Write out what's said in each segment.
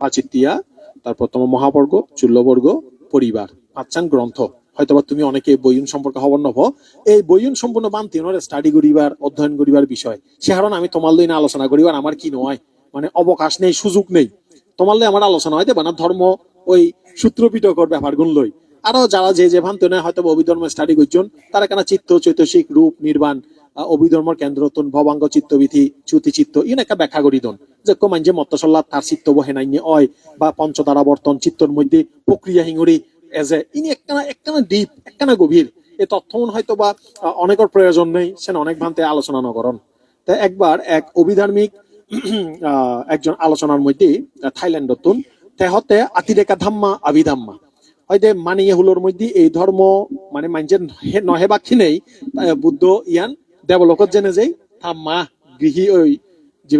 পাচিতিয়া তারপর তোমার মহাবর্গ, চুল্লবর্গ, পরিবার পাঁচচান গ্রন্থ। হয়তোবা তুমি অনেকে বইন সম্পর্কে খবর নব। এই বইন সম্পূর্ণ বান্তি ওনার স্টাডি করিবার, অধ্যয়ন করিবার বিষয়। সে কারণে আমি তোমার লই না আলোচনা করিবার আমার কি নয়? মানে অবকাশ নেই, সুযোগ নেই। তোমার লই আমার আলোচনা হয় দেবা না ধর্ম ওই সূত্রপিটকর ব্যাপারগুলো লই। আরও যারা যে যে ভান্ত হয়তো অভিধর্ম স্টাডি করছেন, তারা কেন চিত্ত, চৈতসিক রূপ, নির্বাণ আহ, অভিধর্মর কেন্দ্র তুন ভবাঙ্গ চিত্তবিধি চ্যুতি চিত্ত ইন একটা ব্যাখ্যা করি দন যে কমান যে মত্তসল্লা তার চিত্ত বহেনাইনি অয় বা পঞ্চতারা বর্তন চিত্তর মধ্যে প্রক্রিয়া হিঙুরি এজ এ ইনি একখানা একখানা ডিপ একখানা গভীর এই তথ্য হয়তো বা অনেকের প্রয়োজন নেই সে অনেক ভান্তে আলোচনা নকরণ তা একবার এক অভিধার্মিক একজন আলোচনার মধ্যে থাইল্যান্ড তুন তেহতে আতিরেকা ধাম্মা আবিধাম্মা। হয়তো মানিয়ে হুলোর মধ্যে এই ধর্ম মানে মানছেন নহে নেই বুদ্ধ ইয়ান দেবলোকত জেনে যাই মা, গৃহী ওই যে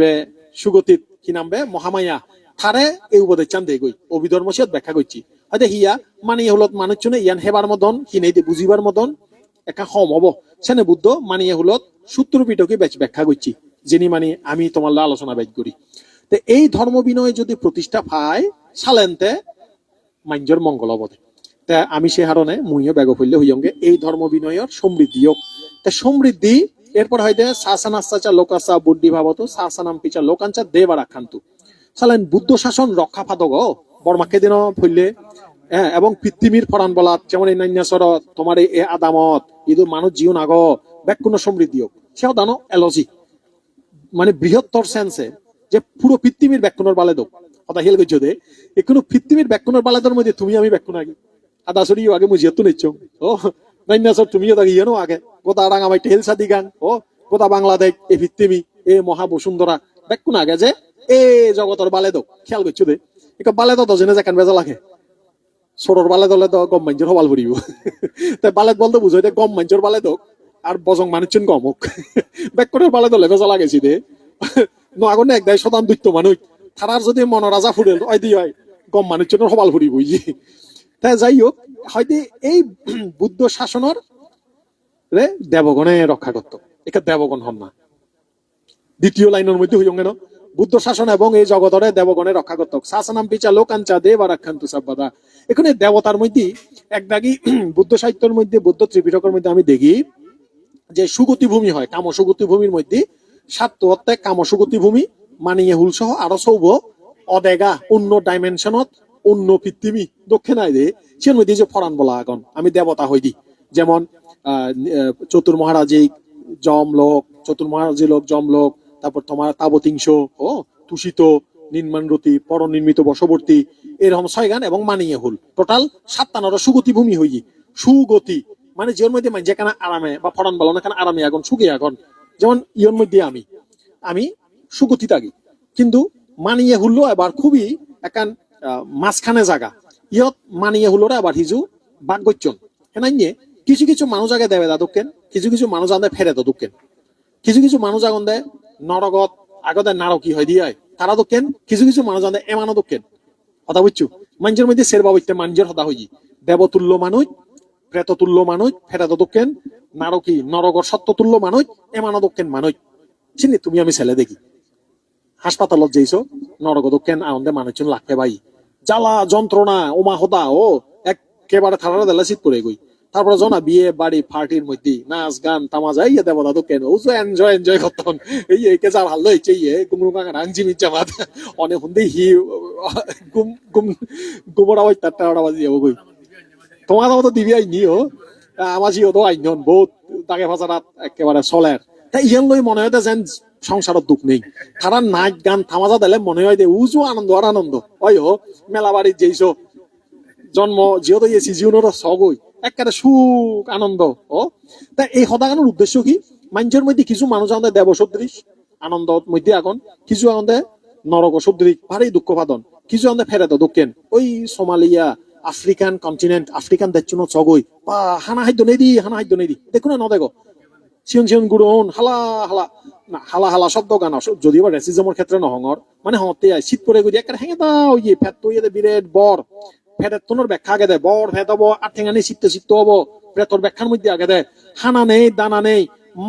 সুগতিত কি নামবে মহামায়া। থারে এই উপদেশ চান দেই গই অভিধর্ম সিয়ত ব্যাখ্যা করছি হয়তো হিয়া মানিয়ে হুলত মানুষ চুনে, ইয়ান হেবার মতন দে বুঝিবার মতন একা সম হব। সেনে বুদ্ধ মানিয়ে হুলত সূত্র বেচ ব্যাখ্যা করছি যিনি মানে আমি তোমার আলোচনা বেচ করি তো এই ধর্ম বিনয় যদি প্রতিষ্ঠা পায় সালেনতে মাঞ্জর মঙ্গল অবধে তা আমি সে হারণে মুইও ব্যাগ হইয়ঙ্গে এই ধর্ম বিনয়ের সমৃদ্ধি হোক তা সমৃদ্ধি এরপর হয়তো শাসনাস্তাচা লোকাসা বুদ্ধি ভাবত, শাসনাম পিচা লোকাঞ্চা দেবার আখ্যান্তু সালেন বুদ্ধ শাসন রক্ষা পাদক বর্মাকে দিন ফইলে হ্যাঁ এবং পৃথিবীর ফরান বলাত, যেমন এই নান্যাসর তোমার এ আদামত, ইদু মানুষ জীবন আগ ব্যাকুণ সমৃদ্ধি হোক সেও দানো এলজি। মানে বৃহত্তর সেন্সে যে পুরো পৃথিবীর ব্যাকুণর বালে দোক কথা হেল গেছো দে। এ কোনো পৃথিবীর ব্যাকুণর বালেদের মধ্যে তুমি আমি ব্যাকুণ আগে। আদা সরিও আগে মুজিয়া তো নিচ্ছ। ও নান্যাসর তুমিও তাকে ইয়ে আগে রাং আমার টেল সাদি গান ও গোটা বাংলাদেশ এ পৃথিবী এ মহা বসুন্ধরা ব্যাকুণ আগে যে এ জগতর বালে দোক খেয়াল করছ দে এক বালে তো দজনে যেখান বেজা লাগে সরর বালে দলে তো গম মাঞ্জর হবাল ফুরিব তাই বালেত বলতে বুঝো গম মাঞ্জর বালে দোক আর বজং মানুষজন গমক বেকরের বালে দলে বেজা লাগাইছি দে ন আগনে এক দায় শতান দৈত্য মানুষ থারার যদি মন রাজা ফুরেল ওই দি গম মানুষজনের তাই যাই হোক হয়তো এই বুদ্ধ শাসনের দেবগণে রক্ষা করত একে দেবগণ হন না। দ্বিতীয় লাইনের মধ্যে হইয়ঙ্গে ন বুদ্ধ শাসন এবং এই জগতরে দেবগণে রক্ষা করত শাসনাম পিচা লোকাঞ্চা দেব আর আখ্যান্তু সাব্বাদা। এখানে দেবতার মধ্যে এক দাগি বুদ্ধ সাহিত্যের মধ্যে, বুদ্ধ ত্রিপিটকের মধ্যে আমি দেখি যে সুগতি ভূমি হয়। কাম সুগতি ভূমির মধ্যে সাত হত্যা কাম সুগতি ভূমি মানিয়ে হুল সহ আরও সৌভ অদেগা, অন্য ডাইমেনশনত অন্য পৃথিবী দক্ষিণায় দে সে মধ্যে যে ফরান বলা এখন আমি দেবতা হই দি। যেমন চতুর মহারাজিক জম লোক, চতুর মহারাজি লোক জম লোক, তারপর তোমার তাবতিংশ, ও, তুষিত, নির্মাণরতি, পরনির্মিত বশবর্তী, এরকম ছয় গান এবং মানিয়ে হুল। টোটাল সাতটানোর সুগতি ভূমি হই সুগতি মানে যের মধ্যে মানে যেখানে আরামে বা ফরান বলো না আরামে এখন সুখে এখন যেমন, ইয়র মধ্যে আমি আমি সুগতি থাকি কিন্তু মানিয়ে হুল্লো এবার খুবই একান মাঝখানে জায়গা ইয়ত মানিয়ে হুলোরে আবার হিজু বাদ গচ্ছন হেনাই নিয়ে কিছু কিছু মানুষ আগে দেবে দাদুকেন কিছু কিছু মানুষ আগে ফেরে দাদুকেন কিছু কিছু মানুষ আগুন দেয় নরগত আগতে নারকী হয় দিয়ে তারা দোকেন কিছু কিছু মানুষ আগে এমানো দোকেন কথা বুঝছ মানুষের মধ্যে সেরবা বইতে মানুষের হতা হই দেবতুল্য মানুষ প্রেততুল্য মানুষ ফেরাত দোকেন নারকী নরগর সত্যতুল্য মানুষ এমানো দোকেন মানুষ চিনি, তুমি আমি ছেলে দেখি। হাসপাতালত যেইছো? নরগ দোকেন আনন্দে মানুষজন লাগতে ভাই জ্বালা যন্ত্রণা ওমা হদা ও একেবারে থানারা দেলা শীত করে গই তারপরে জনা, বিয়ে বাড়ি পার্টির মধ্যে নাচ, গান, তামাজা ইয়ে দেবতা দোকেন ও তো এনজয় এনজয় করতেন এই, একে যার হাল্লো হয়েছে ইয়ে গুমরু কাকা রাঞ্জি মির্জামাত অনেক হুন্দি হি গুম গুম গুমরা ওই তারটা ওরা বাজি যাব গই তোমার মতো দিবি আই নিও আমার জিও তো আইন বহুত তাকে ভাষারাত একেবারে চলের তাই ইয়ান লই মনে হয় যেন সংসারত দুঃখ নেই। তারা নাচ গান থামাজা দিলে মনে হয় দে উজু আনন্দ, আর আনন্দ। ওই হো, মেলা বাড়ির যেইছ। জন্ম জিও তো ইয়েছি জীবনের সগই একেবারে সুখ, আনন্দ ও তা এই সদাগানোর উদ্দেশ্য কি? মানুষের মধ্যে কিছু মানুষ আমাদের দেব সদৃশ আনন্দ মধ্যে এখন কিছু আমাদের নরক সদৃশ ভারী দুঃখ পাদন কিছু আমাদের ফেরাত দক্ষিণ ওই সোমালিয়া আফ্রিকান কন্টিনেন্ট আফ্রিকান দেশ চগই বা হানা হাইদ্য নেই দি হানা হাইদ্য নেই দি দেখো না নদেগো চিয়ন চিয়ন গুড়ন, হালা হালা। না, হালা হালা শব্দ গান যদিও রেসিজমের ক্ষেত্রে নহঙর মানে হতে আয় শীত পরে গই একটা হেঙে দাও ইয়ে ফেট তো ইয়ে বিরেট বর ফেটের তোর ব্যাখ্যা আগে দে বর ফেট হব আর ঠেঙানি শীত শীত হব। প্রেতর ব্যাখ্যার মধ্যে আগে দে, হানা নেই, দানা নেই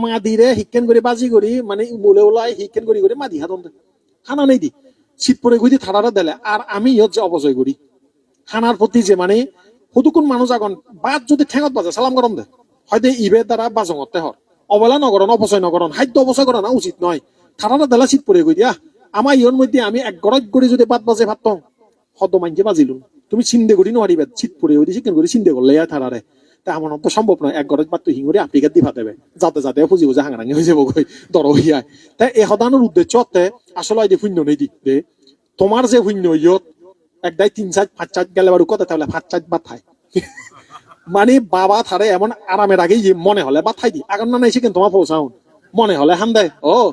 মাদিরে হিকেন করে বাজি করি মানে বলে ওলাই হিকেন করি করে মাদি হাতন দে। হানা নেই দি। শীত পরে গুদি থাড়ারে দিলে আর আমি ইয়ত যে অপচয় করি খানার প্রতি যে মানে কতক্ষণ মানুষ আগন বাদ যদি ঠেঙত বাজে সালাম গরম দে। হয়তো ইবের দ্বারা বাজঙতে হর অবলা নগরণ অপচয় নগরণ খাদ্য অপচয় করা না উচিত নয় থাড়ারে দিলে শীত পরে গই দিয়া। আমার ইয়র মধ্যে আমি এক গরজ করে যদি বাদ বাজে ভাত হদ মাইনকে বাজিলুন তুমি চিন্তা করি নোৱাৰিবা। চিত পরে ওই চিকেন করে চিন্তা করলে ইয়া থারারে তা আমার তো সম্ভব নয় এক গরজ বাদ তুই হিঙরি আফ্রিকার দি ভাতেবে যাতে যাতে ফুজিব যে হাঙারাঙি হয়ে যাব গই দর হইয়ায় তাই এই সদানোর উদ্দেশ্য হতে আসলে এই শূন্য নেই দিক দে। তোমার যে শূন্য, ইয়ত একদাই তিন চার পাঁচ চার গেলে বারু কথা তাহলে পাঁচ চার বাদ খায়? মানে বাবা থারে এমন আরামের আগে মনে হলে খাই দি আগুন না নাই চিকেন তোমার পৌঁছাও। মনে হলে হান দেয়। ও,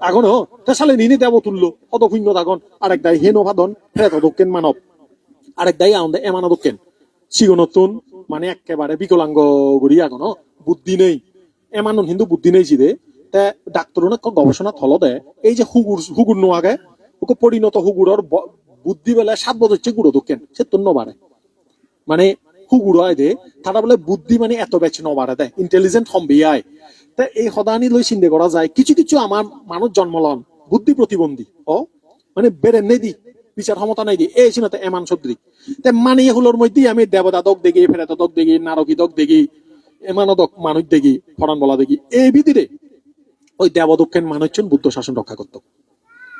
আগুন ও তে সালে নিনি দেব তুললো। কত শূন্য দাগন। আরেক দাই হেনো ভাদন ফেরত দক্ষিণ মানব। আরেক দায় দাই আউন্দে এমানা দক্ষিণ সিগনতুন মানে একেবারে বিকলাঙ্গ গড়ি আগন বুদ্ধি নেই। এমানুন হিন্দু বুদ্ধি নেই জিদে। তে ডাক্তার গবেষণা থল দে। এই যে হুগুর হুগুর নোয়াগে, ওকে পরিণত হুগুরর ব- বুদ্ধি বেলা সাত বছর চেয়ে গুড়ো দক্ষিণ সে তুন্ন বাড়ে। মানে হুগুর দে। তারা বলে বুদ্ধি মানে এত বেচ নবাড়ে দেয় ইন্টেলিজেন্ট হম্বি আয় তা এই সদানি লই চিন্তা করা যায়। কিছু কিছু আমার মানুষ জন্মলন বুদ্ধি প্রতিবন্ধী ও মানে বেড়ে নেই দি? বিচার ক্ষমতা নাই দি। এই চিনতে এমান সদৃ তে মানে এগুলোর মধ্যে আমি দেবতা দক দেখি ফেরেত দক দেখি নারকী দক দেখি এমানো দক মানুষ দেখি ফরান বলা দেখি, এই ভিতরে ওই দেবদক্ষেন মানুষজন বুদ্ধ শাসন রক্ষা করত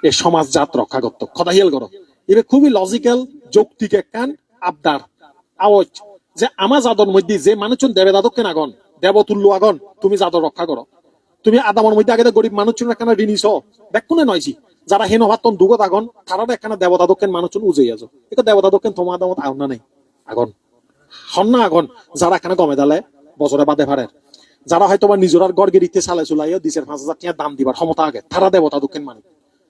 এ সমাজ জাত রক্ষা করত কথা হিয়াল করো এবার খুবই লজিক্যাল যৌক্তিক একখান আবদার আওয়াজ যে আমার জাদর মধ্যে যে মানুষজন দেবে দাদকেন আগন? দেবতুল্য আগন, তুমি জাদর রক্ষা করো। তুমি আদামর মধ্যে আগে গরিব মানুষজন একখানা ঋণিস দেখুনে নয়ছি যারা হেন ভাতন দুগত আগন তারা একখানা দেবতা দক্ষিণ মানুষজন উজে আছো এটা দেবতা দক্ষিণ তোমার দামত আউন না নেই। আগন। হন্না আগন। যারা এখানে গমে দালে বছরে বাদে ভারে যারা হয়তো বা নিজরার গড় গেরিতে চালে চুলাইও দিছের পাঁচ হাজার টিয়া দাম দিবার ক্ষমতা আগে। তারা দেবতা দক্ষিণ মানুষ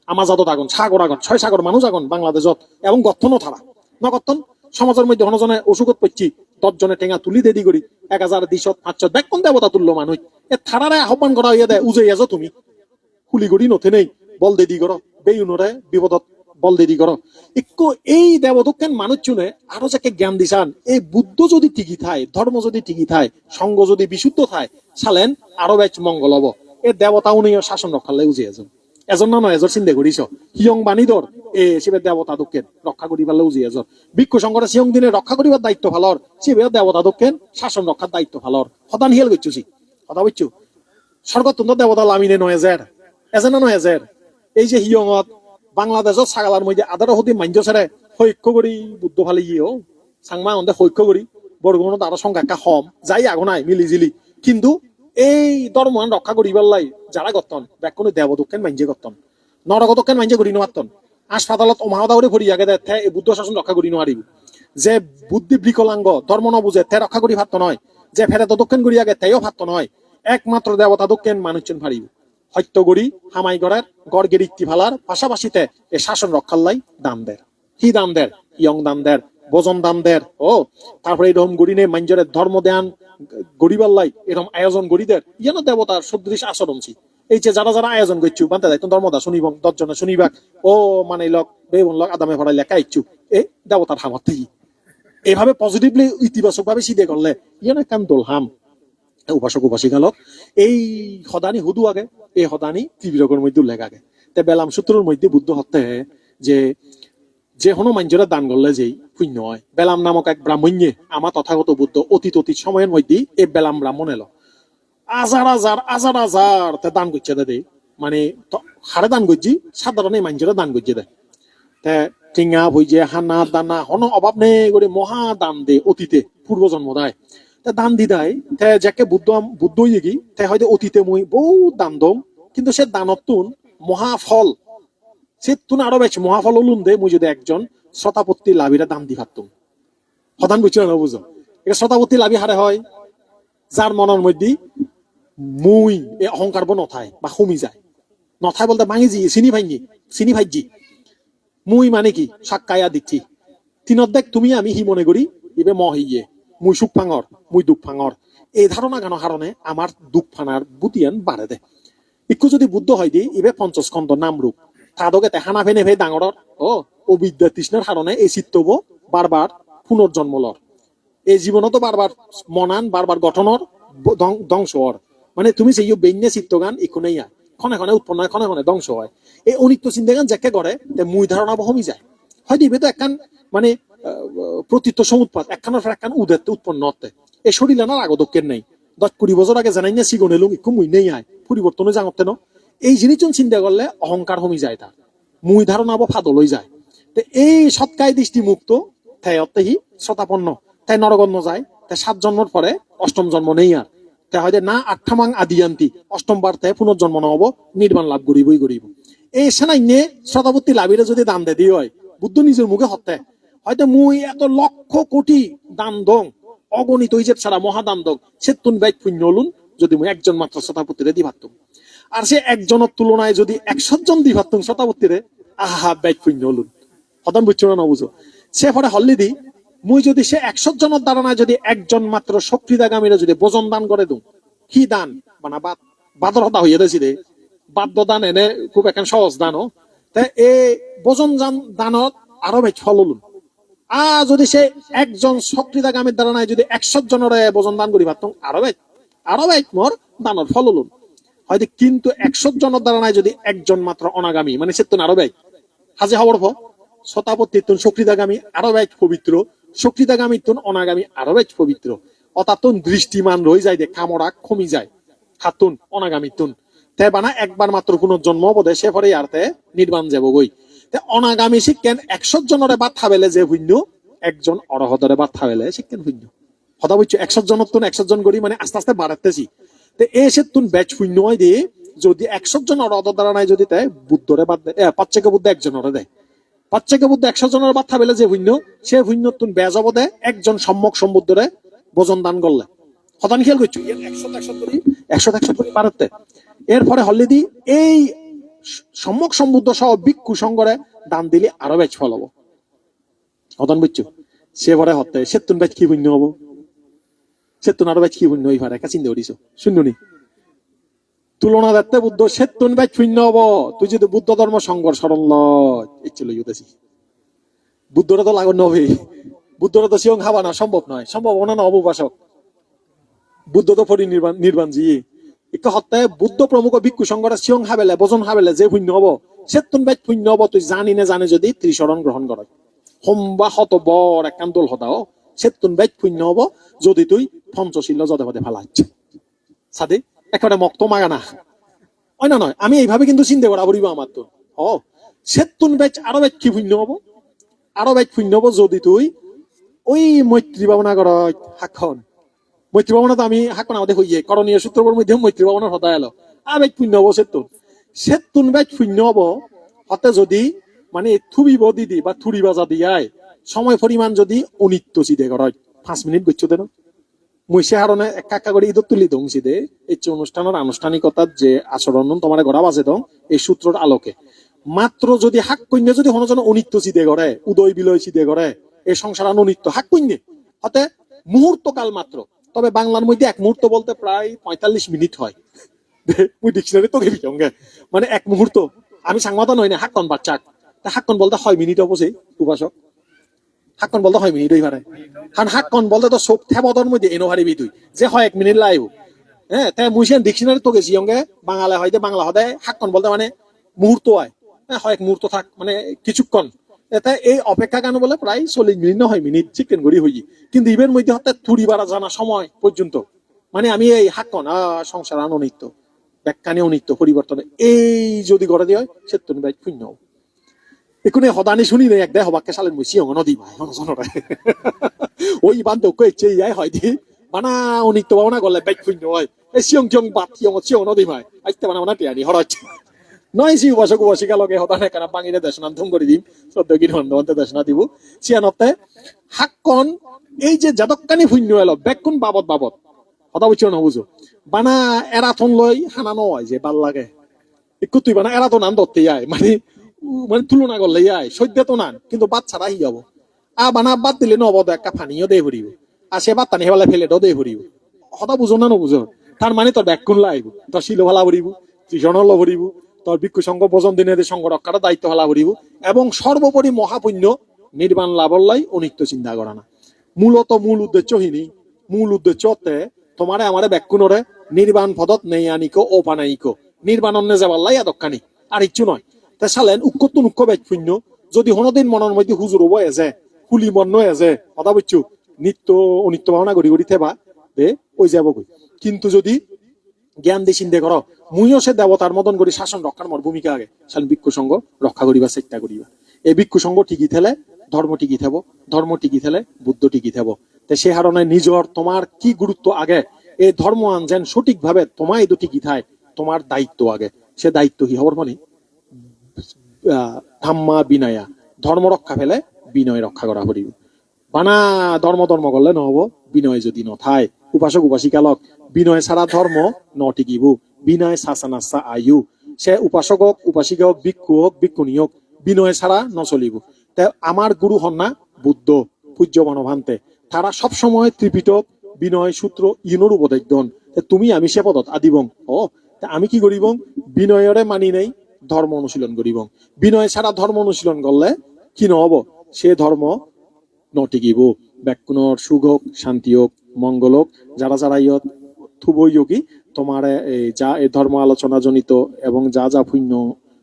আমার জাতত আগুন সাগর আগুন, ছয় সাগর মানুষ আগুন বাংলাদেশত। এবং গঠনও থারা নগঠন? সমাজের মধ্যে হনজনে অসুখত পড়ছি দশজনে টেঙা তুলি দেদি করি এক হাজার দিশত পাঁচশত বেকন দেবতা তুল্য মানুষ এ থারারে আহ্বান করা হইয়া দেয় উজে আছো তুমি। খুলিগুড়ি নথে নেই, বল দেদি করো বেউনরে বিপদত বল দেদি করো একটু এই দেবদক্ষেন মানুষ চুনে? আরও যাকে জ্ঞান দিছান, এই বুদ্ধ যদি টিকি থায় ধর্ম যদি টিকি থায় সঙ্গ যদি বিশুদ্ধ থায় চালেন আরও বেচ মঙ্গল হব। এই দেবতা উনি শাসন রক্ষালে আছো। এজন নয় এজন চিন্তা করিস হিয়ং বাণীধর এ শিবের দেবতা দক্ষেণ রক্ষা করিবার উজি এজন। ভিক্ষু শঙ্কর সিয়ং দিনে রক্ষা করিবার দায়িত্ব ফালর শিবের দেবতা দক্ষেণ শাসন রক্ষার দায়িত্ব ফালর সদান হিয়াল করছুছি কথা বুঝছ স্বর্গতুন্দ দেবতা লামিনে নয় এজের এজেন নয় এজের এই যে হিয়ঙত বাংলাদেশত ছাগালার মধ্যে আদার হতে মাঞ্জ সেরে সৈক্য করি বুদ্ধ ফালে ইয়েও সাংমা অন্ধে সৈক্য করি বরগুণত আরও সংখ্যা কম যাই আগনাই মিলি জিলি কিন্তু এই ধর্মান রক্ষা করিবার লাই যারা গতন ব্যাকুনি দেবদক্ষেন মাঞ্জে গতন। নরগতক্ষেন মাঞ্জে করি নোয়াতন হাসপাতালত অমাহদাউরে ভরি আগে দে এই বুদ্ধ শাসন রক্ষা করি নোৱাৰিব। যে বুদ্ধি বিকলাঙ্গ, ধর্ম নবুঝে তে রক্ষা করি ভাত নয়। যে ফেরে দক্ষিণ করি আগে তাইও ভাত নয়। একমাত্র দেবতা দক্ষিণ মানুষজন ভারিব। সত্য গড়ি হামাই গড়ের গড় গেরিত্তি ফালার পাশাপাশিতে এ শাসন রক্ষার লাই দাম দের কি দাম দের ইয়ং দাম দের বোজন দাম দের ও। তারপরে এরকম গড়িনে মাঞ্জরের ধর্ম দেন গরিবার লাই এরকম আয়োজন গড়িদের, ইয়ান দেবতার সদৃশ আচরণ ছি এই যে যারা যারা আয়োজন করছু বান্তে যাই ধর্মদা শুনিব, দশজনে শুনিবাক ও মানে লক বেবন আদামে ভরাই লেখা ইচ্ছু এ দেবতার থেকে এইভাবে পজিটিভলি ইতিবাচক ভাবে চিন্তা করলে, ইয়ান কান দোল হাম উপাসক উপাসিকালক এই সদানি হুদু আগে, এই সদানি ত্রিবিরকর মধ্যে উল্লেখ আগে। তে বেলাম সূত্রের মধ্যে বুদ্ধ হতে যে যে হনো মাঞ্জরা দান করলে যেই শূন্য হয়। বেলাম নামক এক ব্রাহ্মণ্যে আমার তথাগত বুদ্ধ অতীত অতীত সময়ের মধ্যে এই বেলাম ব্রাহ্মণ এলো। হাজার হাজার হাজার হাজার তে দান করছে দে মানে হারে দান করছি সাধারণ এই মাঞ্জরা দান করছে দে। তে টিঙা ভুইজে হানা দানা হন অভাব নেই করে মহা দান দে অতীতে পূর্ব জন্ম দেয় তে দান দি দেয় তে যাকে বুদ্ধ বুদ্ধ হয়ে গি তে হয়তো অতীতে মই বহু দান দম, কিন্তু সে দানতুন মহাফল আরও বেশ, মহাফল লুন দে, মুই যদি একজন শতাপত্তি লাভিরা দাম দি ভাবতুম। সদান বুঝছ না, বুঝো? এটা শতাপত্তি লাভি হারে হয়, যার মনের মধ্যে মুই এ অহংকার নথায় বা কমি যায়। নথায় বলতে ভাঙি জি চিনি ভাঙি, চিনি ভাইজি মুই মানে কি? সাক্কায়া দিচ্ছি তিনত দেখ, তুমি আমি হি মনে করি, ইবে ম হিয়ে মুই সুখ ফাঙর মুই দুঃখ ফাঙর এই ধারণা গানো কারণে আমার দুঃখ ফানার বুতিয়ান বাড়ে দে। ইকু যদি বুদ্ধ হয় দি, ইবে পঞ্চস্কন্ধ নাম রূপ তাদকে তেহানা ফেনে ফে ডাঙরর ও অবিদ্যা তৃষ্ণার কারণে এই চিত্তব বারবার পুনর্জন্ম লর এই জীবনতো বারবার মনান বারবার গঠনের ধ্বংস মানে তুমি সেই বেন্যে চিত্তগান ইকো নেই ক্ষণে ক্ষণে উৎপন্ন হয় ক্ষণে ধ্বংস হয়। এই অনিত্য চিন্তা গান যাকে করে মুই ধারণা বহমি যায়। হয় দিবে তো একখান মানে প্রতীত সমুৎপাত একখানের পর একখান উদের উৎপন্ন হতে। এই শরীর আনার আগদকের নেই। দশ কুড়ি বছর আগে জানাই না সিগনে লুং একটু মুই নেই আয় পরিবর্তনে জানতে ন? এই জিনিস চিন্তা করলে অহংকার হমি যায় তার। মুই ধারণা আবার ফাদলই যায়। তো এই সৎকায় দৃষ্টি মুক্ত তাই অত্যহি শতাপন্ন তাই নরগণ্য যায় তাই সাত জন্মর পরে অষ্টম জন্ম নেই আর তাই হয়তো না আঠামাং আদিয়ান্তি, অষ্টম বার তাই পুনর্জন্ম নহব নির্বাণ লাভ করিবই করিব এই সেনাই নিয়ে শতাবর্তী লাভিরে যদি দান দে দিয়ে হয় বুদ্ধ নিজের মুখে হত্যা হয়তো মুই এত লক্ষ কোটি দান দং অগণিত ইজেব ছাড়া মহাদান দং সে তুন ব্যাগ পুণ্য হলুন যদি মুই একজন মাত্র শতাপত্তিরে দি ভাবতাম আর সে একজনের তুলনায় যদি একশো জন দি ভাবতাম শতাপত্তিরে আহা ব্যাগ পুণ্য হলুন। হতান বুঝছ না বুঝো? সে পরে হল্লি দি, মুই যদি সে একশো জনের ধারণায় যদি একজন মাত্র শক্তিদাগামীরা যদি বোজন দান করে দু কি দান? মানে বাদ বাদর হতা হইয়া দেছি রে বাদ্য দান এনে খুব এখন সহজ দান ও তা এই বোজন দান দানত আরও বেশ ফললুন আ, যদি সে একজন শক্তিদাগামীর ধারণায় যদি একশো জনের বোজন দান করি পারতাম আরও বেশ আরও বেশ মোর দানত ফললুন হয়তো কিন্তু একশো জনের ধারণায় যদি একজন মাত্র অনাগামী। মানে তো আরও বেশ হাজে হবর ভ শতাপত্তির তুন শক্তিদাগামী, আরও বেশ পবিত্র। শক্তিদাগামী তুন অনাগামী, আরও বেশ পবিত্র। অতাতুন দৃষ্টিমান রয়ে যায় দে কামড়া কমি যায়। হাতুন অনাগামী তুন। তে বানা একবার মাত্র পুনর্জন্ম বোধে সে পরে আর তে নির্বাণ যাব গই। তে অনাগামী শিক্ষেন একশো জনরে বাদ থাবেলে যে শূন্য একজন অরহদরে বাদ থাবেলে শিক্ষেন শূন্য হতা বুঝছ একশো জনের তুন একশো জন করি মানে আস্তে আস্তে বাড়াতেছি তে এ সে তুন ব্যাচ শূন্য দিয়ে যদি একশো জন অরহদ দ্বারা নাই, যদি তাই বুদ্ধরে বাদ দেয় পাচ্ছেকে বুদ্ধ একজনরে দেয় পাচ্ছেকে বুদ্ধ একশো জনের বাদ থাবেলে যে শূন্য সে শূন্য তুন বেজব দেয় একজন সম্মুখ সম্বুদ্ধরে ভোজন দান করলে। হতান খেয়াল করছ একশো একশো করি, একশো একশো পারতে এরপরে হল্লিদি এই সম্মুখ সম্বুদ্ধ সহ ভিক্ষু সঙ্গরে দান দিলে আরও বেচ ফল হব। হতন বুঝছ? সে পরে হতে সেতুন বেচ কি পুণ্য হব? সেতুন আরও বেচ কি পুণ্য হই পারে একটা চিন্তা করিস শুনুনি তুলনা দেখতে বুদ্ধ সেতুন বেচ পুণ্য হব। তুই যদি বুদ্ধ ধর্ম সঙ্গর সরল ইচ্ছিল ইউতেছি বুদ্ধরা তো লাগন নবে। বুদ্ধরা তো সিয়ং খাবা না, সম্ভব নয়। সম্ভব না না অববাসক বুদ্ধ তো পরি নির্বাণ নির্বাণ জি ইকা হত্যায় বুদ্ধ প্রমুখ ভিক্ষু সংগঠা সিয়ং হাবেলে বজন হাবেলে যে পুণ্য হব সে তুন বাইক পুণ্য হব। তুই জানি না, জানে যদি ত্রিশরণ গ্রহণ কর। হোম বা হত বর একান দোল হতাও। সে তুন বাইক পুণ্য হব যদি তুই পঞ্চশীল জদে পদে ফেলাচ্ছে সাদে একেবারে মক্ত মাগানা হয় না, নয়, আমি এইভাবে কিন্তু চিন্তা করা পড়িব আমার তো। ও সে তুন বেচ আরও বেচ কি পুণ্য হব? আরও বেচ পুণ্য হব যদি তুই ওই মৈত্রী ভাবনা কর হাখন মৈত্রী ভাবনা তো আমি হাখন আমাদের হইয়ে, করণীয় সূত্রপর মধ্যে মৈত্রী ভাবনার হতায় এলো। আবেগ পুণ্য হব সেতুন সেতুন বেচ পুণ্য হব, হতে যদি মানে থুবিব দিদি বা থুরি বাজা দিয়াই সময় পরিমাণ যদি অনিত্য চিদে কর পাঁচ মিনিট গচ্ছ দেন। সে হারণে একা একা করে ঈদত তুলি দং চিদে এই যে অনুষ্ঠানের আনুষ্ঠানিকতার যে আচরণ তোমার গড়া বাজে দং এই সূত্রর আলোকে। মাত্র যদি হাক কন্যা যদি হনজন অনিত্য চিদে করে উদয় বিলয় চিদে করে এই সংসার অনিত্য হাক কন্যে হতে মুহূর্ত কাল মাত্র তবে বাংলার মধ্যে এক মুহূর্ত বলতে প্রায় পঁয়তাল্লিশ মিনিট হয়। মুই ডিকশনারি তো গেবি সঙ্গে মানে এক মুহূর্ত আমি সাংবাদ নই না হাক্কন বাচ্চাক তা হাক্কন বলতে হয় মিনিট অবশ্যই উপাসক হাক্কন বলতে হয় মিনিট পারে কারণ হাক্কন বলতে তো সব থেবতর মধ্যে এনো হারিবি তুই। যে হয় এক মিনিট লাইব। হ্যাঁ তাই মুই ডিকশনারি তো গেছি সঙ্গে বাংলা হয় যে বাংলা হতে হাক্কন বলতে মানে মুহূর্ত হয়। হ্যাঁ হয় এক মুহূর্ত থাক মানে কিছুক্ষণ। এটা এই অপেক্ষা কেন বলে? প্রায় চল্লিশ মিনিট না হয় মিনিট, চিকেন করি হই কিন্তু ইভেন মধ্যে হতে থুড়ি বাড়া জানা সময় পর্যন্ত। মানে আমি এই হাক্কন সংসার আননিত্য ব্যাখ্যানে অনিত্য, পরিবর্তন। এই যদি গড়ে দিয়ে হয় সে তুমি বাইক শূন্য। এখনে হদানি শুনি নেই এক দেয় হবাকে সালেন মুই সিয়ং নদী ভাই জনরে ওই বান্ধব কই চেয়ে যায় হয় দি। বানা অনিত্য ভাবনা গলে বাইক শূন্য হয় এই সিয়ং সিয়ং বাত সিয়ং সিয়ং নদী ভাই। আইতে বানা বানা টিয়ানি হরচ নয় সি উপাসক উপাসিকা লগে হতানে কারণ বাঙিরে দেশনাম ধুম করে দিম। শ্রদ্ধ কি ধন্যবাদ দেশনা দিব। সিয়ানতে হাক্কন, এই যে যাদকানি শূন্য এলো বেকুন বাবদ বাবদ কথা বুঝছ না বুঝো বানা এরাথন লই হানানো হয় যে ভালো লাগে। একটু তুই বানা এরাথন আন ধরতে আয় মানে মানে তুলনা করলে আয় সদ্য তো নান, কিন্তু বাচ্চারা হি যাব। আ বানা বাদ দিলে নবদ একটা পানিও দে ভরিব আর সে টানি হেবালে ফেলে দে ভরিব কথা বুঝো না নবুঝো তার মানে তোর ব্যাকুন লাইব তোর শিল ভালা ভরিব ত্রিজনল ভরিব তোর ভিক্ষু সংঘ বজন দিনে সংঘ রক্ষার দায়িত্ব হালা ভরিব এবং সর্বোপরি মহাপুণ্য নির্বাণ লাই অনিত্য চিন্তা করা না। মূলত মূল উদ্দেশ্য হিনি মূল উদ্দেশ্য হতে তোমারে আমারে ব্যাকুণরে নির্বাণ পদত নেই আনিকো ও পানাইকো নির্বাণন্নে যাবার লাই আদক্কানি আর ইচ্ছু নয়। তা সালেন উক্কতুন উক্ক ব্যাগ যদি হনদিন মনের মধ্যে হুজুর হব এজে, কুলি মন এজে, কথা বুঝছ নিত্য অনিত্য ভাবনা করি করি থেবা দে ওই যাব কিন্তু যদি জ্ঞান দিয়ে চিন্তা করো মুইও সে দেবতার মতন করি শাসন রক্ষার মোর ভূমিকা আগে। সাল ভিক্ষু সঙ্গ রক্ষা করিবা চেষ্টা করিবা এই ভিক্ষু সঙ্গ টিকি থেলে ধর্ম টিকি থেব ধর্ম টিকি থেলে বুদ্ধ টিকি থেব। তে সে হারণে নিজর তোমার কি গুরুত্ব আগে? এই ধর্ম আনজেন সঠিক ভাবে তোমায় দুটি কি থায় তোমার দায়িত্ব আগে। সে দায়িত্ব কি হবার মানে ধাম্মা বিনয়া। ধর্ম রক্ষা ফেলে বিনয় রক্ষা করা পড়িব বানা ধর্ম ধর্ম করলে নহব, বিনয় যদি নথায়। উপাসক উপাসিকালক, বিনয় ছাড়া ধর্ম নটিকিব। বিনয় সাসানাসা আয়ু। সে উপাসক হোক উপাসিকা হোক ভিক্ষু হোক ভিক্ষুণী হোক বিনয় ছাড়া নচলিব। আমার গুরু হন্না বুদ্ধ পূজ্য মানভান্তে তারা সব সময় ত্রিপিটক বিনয় সূত্র ইউনোর উপদেশ দন। তুমি আমি সে পদত আদিবং। ও আমি কি করিবং বিনয়রে মানি নেই। ধর্ম অনুশীলন করিবং। বিনয় ছাড়া ধর্ম অনুশীলন করলে কি নহব? সে ধর্ম নটিকিব। ব্যাকুণর সুখ হোক শান্তি হোক মঙ্গল হোক যারা যারা ইয়ত থুবই যোগী, তোমার যা এ ধর্ম আলোচনা জনিত এবং যা যা পুণ্য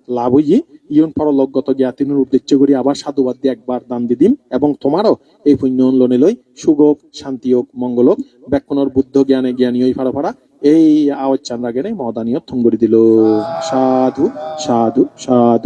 লাভ হইয়ে ইয়ন পরলোকগত জ্ঞাতিনুর উদ্দেশ্য করি আবার সাধুবাদ দিয়ে একবার দান দি দিম এবং তোমারও এই পুণ্য উন্নয়নে লই সুখ হোক শান্তি হোক মঙ্গল হোক ব্যাকুণর বুদ্ধ জ্ঞানে জ্ঞানী হই ফাড়া ফাড়া এই আওয়াজ চান্দাকে মদানীয় থঙ্গরি দিল। সাধু সাধু সাধু।